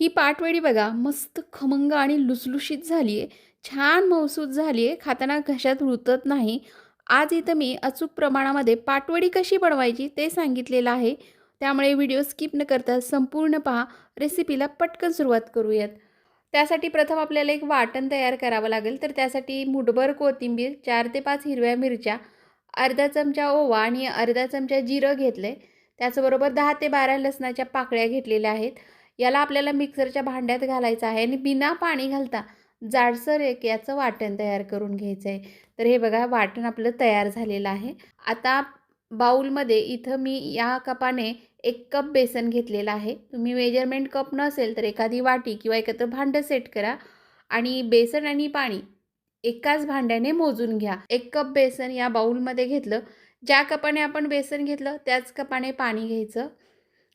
ही पाटवडी बघा मस्त खमंग आणि लुसलुशीत झाली आहे छान मौसूद झाली आहे खाताना घशात रुतत नाही. आज इथं मी अचूक प्रमाणामध्ये पाटवडी कशी बनवायची ते सांगितलेलं आहे. त्यामुळे व्हिडिओ स्किप न करता संपूर्ण पहा. रेसिपीला पटकन सुरुवात करूयात. त्यासाठी प्रथम आपल्याला एक वाटण तयार करावं लागेल. तर त्यासाठी मुठभर कोथिंबीर चार ते पाच हिरव्या मिरच्या अर्धा चमचा ओवा आणि अर्धा चमचा जिरं घेतलं आहे त्याचबरोबर दहा ते बारा लसणाच्या पाकळ्या घेतलेल्या आहेत. याला आपल्याला मिक्सरच्या भांड्यात घालायचं आहे आणि बिना पाणी घालता जाडसर एक याचं वाटण तयार करून घ्यायचं आहे. तर हे बघा वाटण आपलं तयार झालेलं आहे. आता बाऊलमध्ये इथं मी या कपाने एक कप बेसन घेतलेलं आहे. तुम्ही मेजरमेंट कप नसेल तर एखादी वाटी किंवा एकत्र भांडं सेट करा आणि बेसन आणि पाणी एकाच भांड्याने मोजून घ्या. एक कप बेसन या बाऊलमध्ये घेतलं. ज्या कपाने आपण बेसन घेतलं त्याच कपाने पाणी घ्यायचं.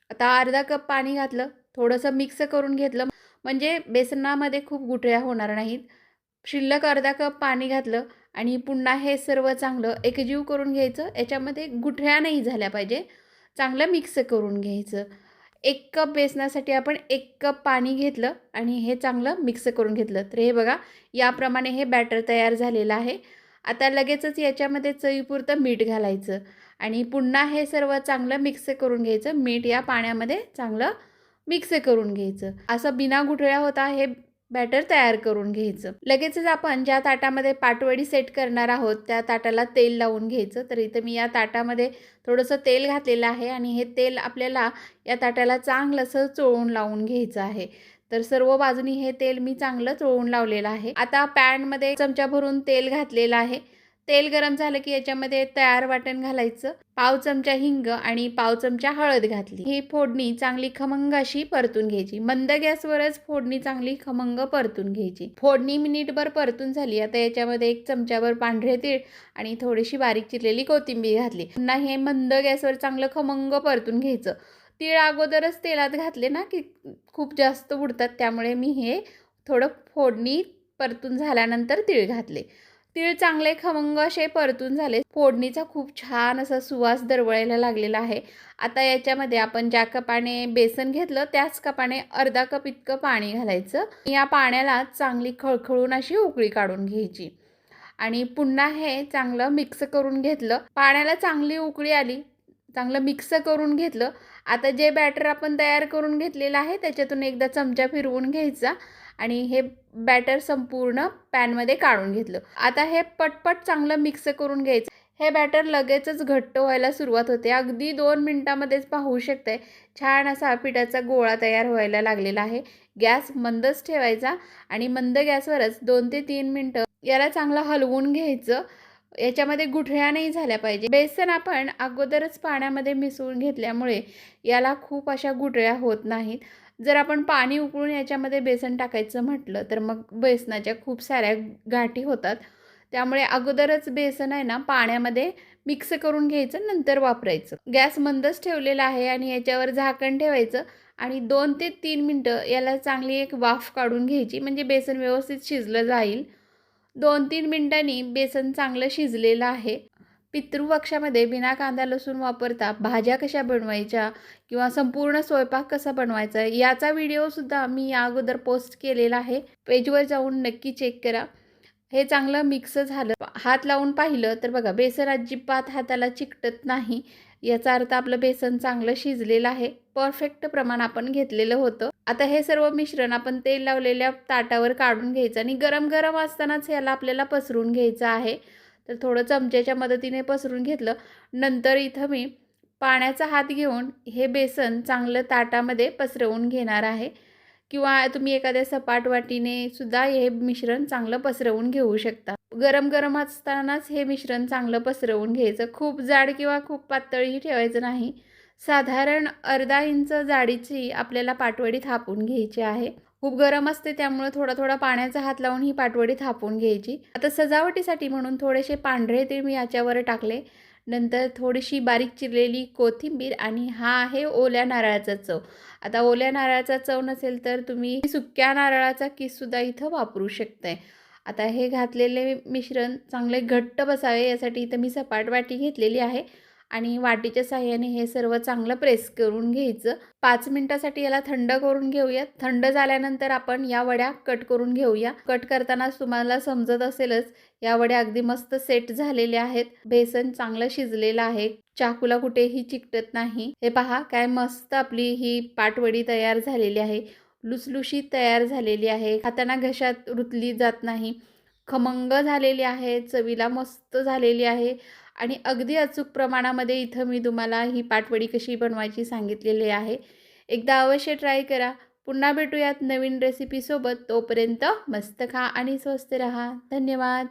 आता अर्धा कप पाणी घातलं. थोडंसं मिक्स करून घेतलं. म्हणजे बेसनामध्ये खूप गुठळ्या होणार नाहीत. शिल्लक अर्धा कप पाणी घातलं आणि पुन्हा हे सर्व चांगलं एकजीव करून घ्यायचं. याच्यामध्ये गुठळ्या नाही झाल्या पाहिजे. चांगलं मिक्स करून घ्यायचं. एक कप बेसनासाठी आपण एक कप पाणी घेतलं आणि हे चांगलं मिक्स करून घेतलं. तर हे बघा याप्रमाणे हे बॅटर तयार झालेलं आहे. आता लगेचच याच्यामध्ये चवीपुरतं मीठ घालायचं आणि पुन्हा हे सर्व चांगलं मिक्स करून घ्यायचं. मीठ या पाण्यामध्ये चांगलं मिक्स करून घ्यायचं. असं बिना गुठळ्या होता हे बॅटर तयार करून घ्यायचं. लगेचच आपण ज्या ताटामध्ये पाटवडी सेट करणार आहोत त्या ताटाला तेल लावून घ्यायचं. तर इथं मी या ताटामध्ये थोडंसं तेल घातलेलं आहे आणि हे तेल आपल्याला या ताटाला चांगलं असं चोळून लावून घ्यायचं आहे. तर सर्व बाजूनी हे तेल मी चांगलं चोळून लावलेलं आहे. आता पॅनमध्ये चमचा भरून तेल घातलेलं आहे. तेल गरम झालं की याच्यामध्ये तयार वाटण घालायचं पाव चमचा हिंग आणि पाव चमचा हळद घातली. ही फोडणी चांगली खमंग अशी परतून घ्यायची. मंद गॅसवरच फोडणी चांगली खमंग परतून घ्यायची. फोडणी मिनिटभर परतून झाली. आता याच्यामध्ये एक चमच्यावर पांढरे तीळ आणि थोडीशी बारीक चिरलेली कोथिंबीर घातली. पुन्हा हे मंद गॅसवर चांगलं खमंग परतून घ्यायचं. तीळ अगोदरच तेलात घातले ना की खूप जास्त उडतात त्यामुळे मी हे थोडं फोडणी परतून झाल्यानंतर तीळ घातले. तीळ चांगले खमंग असे परतून झाले. फोडणीचा खूप छान असा सुवास दरवळायला लागलेला आहे. आता याच्यामध्ये आपण ज्या कपाने बेसन घेतलं त्याच कपाने अर्धा कप इतकं पाणी घालायचं. या पाण्याला चांगली खळखळून अशी उकळी काढून घ्यायची. आणि पुन्हा हे चांगलं मिक्स करून घेतलं. पाण्याला चांगली उकळी आली चांगलं मिक्स करून घेतलं. आता जे बॅटर आपण तयार करून घेतलेलं आहे त्याच्यातून एकदा चमचा फिरवून घ्यायचा आणि हे बॅटर संपूर्ण पॅनमध्ये काढून घेतलं. आता हे पटपट चांगलं मिक्स करून घ्यायचं. हे बॅटर लगेचच घट्ट व्हायला सुरुवात होते. अगदी दोन मिनटामध्येच पाहू शकते छान असा पिठाचा गोळा तयार व्हायला लागलेला आहे. गॅस मंदच ठेवायचा आणि मंद गॅसवरच दोन ते तीन मिनटं याला चांगलं हलवून घ्यायचं. याच्यामध्ये गुठळ्या नाही झाल्या पाहिजे. बेसन आपण अगोदरच पाण्यामध्ये मिसळून घेतल्यामुळे याला खूप अशा गुठळ्या होत नाहीत. जर आपण पाणी उकळून याच्यामध्ये बेसन टाकायचं म्हटलं तर मग बेसनाच्या खूप साऱ्या गाठी होतात. त्यामुळे अगोदरच बेसन आहे ना पाण्यामध्ये मिक्स करून घ्यायचं नंतर वापरायचं. गॅस मंदच ठेवलेला आहे आणि याच्यावर झाकण ठेवायचं आणि दोन ते तीन मिनटं याला चांगली एक वाफ काढून घ्यायची. म्हणजे बेसन व्यवस्थित शिजलं जाईल. दोन तीन मिनटांनी बेसन चांगलं शिजलेलं आहे. पितृपक्षामध्ये बिना कांदा लसूण वापरता भाज्या कशा बनवायच्या किंवा संपूर्ण स्वयंपाक कसा बनवायचा याचा व्हिडिओसुद्धा मी या अगोदर पोस्ट केलेला आहे. पेजवर जाऊन नक्की चेक करा. हे चांगलं मिक्स झालं. हात लावून पाहिलं तर बघा बेसन अजिबात हाताला चिकटत नाही. याचा अर्थ आपलं बेसन चांगलं शिजलेलं आहे. परफेक्ट प्रमाण आपण घेतलेलं होतं. आता हे सर्व मिश्रण आपण तेल लावलेल्या ताटावर काढून घ्यायचं आणि गरम गरम असतानाच ह्याला आपल्याला पसरून घ्यायचं आहे. तर थोडं चमच्याच्या मदतीने पसरून घेतलं. नंतर इथं मी पाण्याचा हात घेऊन हे बेसन चांगलं ताटामध्ये पसरवून घेणार आहे. किंवा तुम्ही एखाद्या सपाट वाटीने सुद्धा हे मिश्रण चांगलं पसरवून घेऊ शकता. गरम गरम असतानाच हे मिश्रण चांगलं पसरवून घ्यायचं. खूप जाड किंवा खूप पातळीही ठेवायचं नाही. साधारण अर्धा इंच जाडीची आपल्याला पाटवडी थापून घ्यायची आहे. खूप गरम असते त्यामुळे थोडा थोडा पाण्याचा हात लावून ही पाटवडी थापून घ्यायची. आता सजावटीसाठी म्हणून थोडेसे पांढरे तीळ मी याच्यावर टाकले. नंतर थोडीशी बारीक चिरलेली कोथिंबीर आणि हा आहे ओल्या नारळाचा चव. आता ओल्या नारळाचा चव नसेल तर तुम्ही सुक्या नारळाचा किससुद्धा इथं वापरू शकताय. आता हे घातलेले मिश्रण चांगले घट्ट बसावे यासाठी इथं मी सपाट वाटी घेतलेली आहे. आणि वाटीच्या साह्याने हे सर्व चांगलं प्रेस करून घ्यायचं. पाच मिनिटासाठी याला थंड करून घेऊया थंड झाल्यानंतर आपण या वड्या कट करून घेऊया. कट करतानाच तुम्हाला समजत असेलच या वड्या अगदी मस्त सेट झालेल्या आहेत. बेसन चांगलं शिजलेलं आहे. चाकूला कुठेही चिकटत नाही. हे पहा काय मस्त आपली ही पाटवडी तयार झालेली आहे. लुसलुशीत तयार झालेली आहे. हाताना घशात रुतली जात नाही. खमंग झालेली आहे. चवीला मस्त झालेली आहे. आणि अगदी अचूक प्रमाणामध्ये इथं मी तुम्हाला ही पाटवडी कशी बनवायची सांगितलेली आहे. एकदा अवश्य ट्राय करा. पुन्हा भेटूयात नवीन रेसिपीसोबत तोपर्यंत मस्त खा आणि स्वस्त रहा. धन्यवाद.